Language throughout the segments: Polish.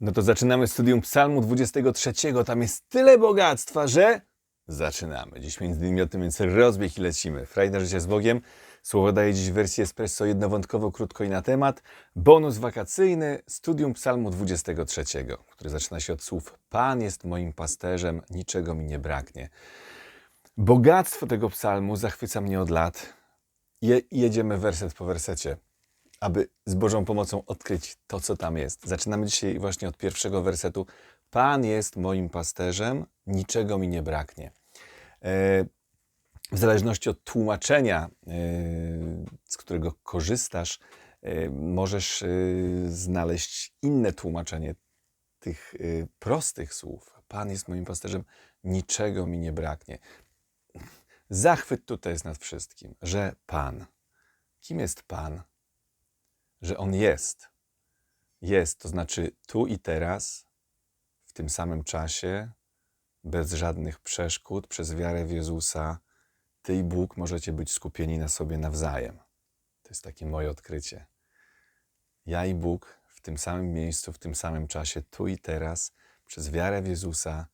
No to zaczynamy studium Psalmu 23. Tam jest tyle bogactwa, że zaczynamy. Dziś między innymi o tym, więc rozbieg i lecimy. Frajda życia z Bogiem. Słowo daje dziś w wersji espresso jednowątkowo, krótko i na temat. Bonus wakacyjny, studium Psalmu 23, który zaczyna się od słów Pan jest moim pasterzem, niczego mi nie braknie. Bogactwo tego psalmu zachwyca mnie od lat. Je, jedziemy werset po wersecie, aby z Bożą pomocą odkryć to, co tam jest. Zaczynamy dzisiaj właśnie od pierwszego wersetu. Pan jest moim pasterzem, niczego mi nie braknie. E, w zależności od tłumaczenia, e, z którego korzystasz, e, możesz znaleźć inne tłumaczenie tych prostych słów. Pan jest moim pasterzem, niczego mi nie braknie. Zachwyt tutaj jest nad wszystkim, że Pan. Kim jest Pan? Że On jest. Jest, to znaczy tu i teraz, w tym samym czasie, bez żadnych przeszkód, przez wiarę w Jezusa, Ty i Bóg możecie być skupieni na sobie nawzajem. To jest takie moje odkrycie. Ja i Bóg w tym samym miejscu, w tym samym czasie, tu i teraz, przez wiarę w Jezusa,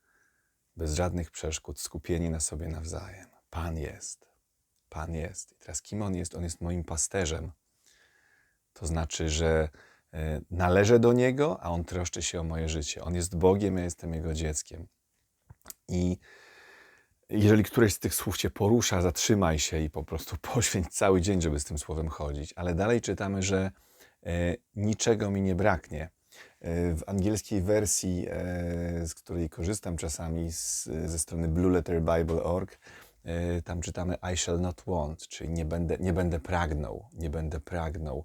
bez żadnych przeszkód, skupieni na sobie nawzajem. Pan jest. Pan jest. I teraz kim On jest? On jest moim pasterzem. To znaczy, że e, należę do Niego, a On troszczy się o moje życie. On jest Bogiem, ja jestem Jego dzieckiem. I jeżeli któreś z tych słów Cię porusza, zatrzymaj się i po prostu poświęć cały dzień, żeby z tym słowem chodzić. Ale dalej czytamy, że e, niczego mi nie braknie. E, W angielskiej wersji, z której korzystam czasami z, ze strony blueletterbible.org, tam czytamy I shall not want, czyli nie będę, nie będę pragnął, nie będę pragnął.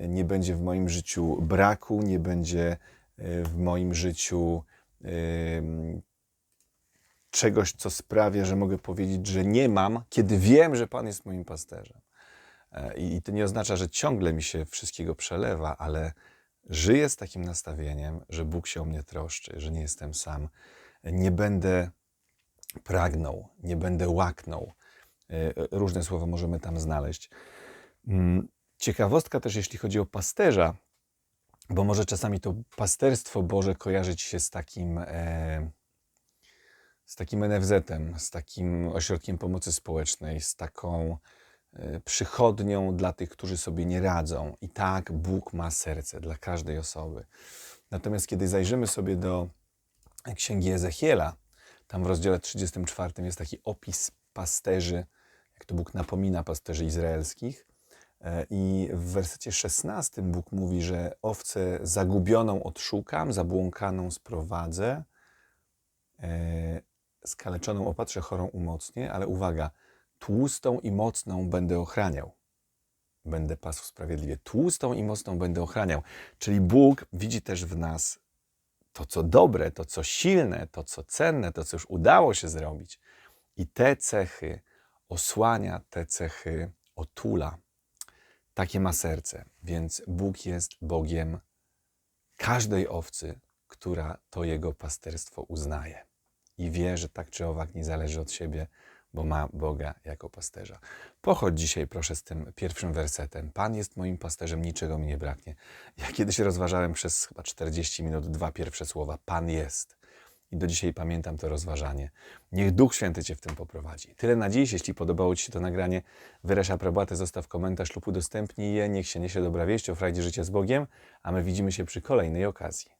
E, Nie będzie w moim życiu braku, nie będzie e, w moim życiu em, czegoś, co sprawia, że mogę powiedzieć, że nie mam, kiedy wiem, że Pan jest moim pasterzem. E, I to nie oznacza, że ciągle mi się wszystkiego przelewa, ale żyję z takim nastawieniem, że Bóg się o mnie troszczy, że nie jestem sam. Nie będę pragnął, nie będę łaknął. E, Różne słowa możemy tam znaleźć. Ciekawostka też, jeśli chodzi o pasterza, bo może czasami to pasterstwo Boże kojarzyć się z takim, e, z takim NFZ-em, z takim ośrodkiem pomocy społecznej, z taką e, przychodnią dla tych, którzy sobie nie radzą. I tak Bóg ma serce dla każdej osoby. Natomiast kiedy zajrzymy sobie do księgi Ezechiela, tam w rozdziale 34 jest taki opis pasterzy, jak to Bóg napomina pasterzy izraelskich. E, I w wersecie 16 Bóg mówi, że owcę zagubioną odszukam, zabłąkaną sprowadzę, e, skaleczoną opatrzę, chorą umocnię, ale uwaga, tłustą i mocną będę ochraniał. Będę pasł sprawiedliwie. Tłustą i mocną będę ochraniał. Czyli Bóg widzi też w nas to, co dobre, to, co silne, to, co cenne, to, co już udało się zrobić. I te cechy osłania, te cechy otula. Takie ma serce. Więc Bóg jest Bogiem każdej owcy, która to jego pasterstwo uznaje. I wie, że tak czy owak nie zależy od siebie, bo ma Boga jako pasterza. Pochodź dzisiaj proszę z tym pierwszym wersetem. Pan jest moim pasterzem, niczego mi nie braknie. Ja kiedyś rozważałem przez chyba 40 minut dwa pierwsze słowa. Pan jest. I do dzisiaj pamiętam to rozważanie. Niech Duch Święty Cię w tym poprowadzi. Tyle na dziś. Jeśli podobało Ci się to nagranie, wyraź aprobatę, zostaw komentarz lub udostępnij je. Niech się niesie dobra wieść o frajdzie życia z Bogiem, a my widzimy się przy kolejnej okazji.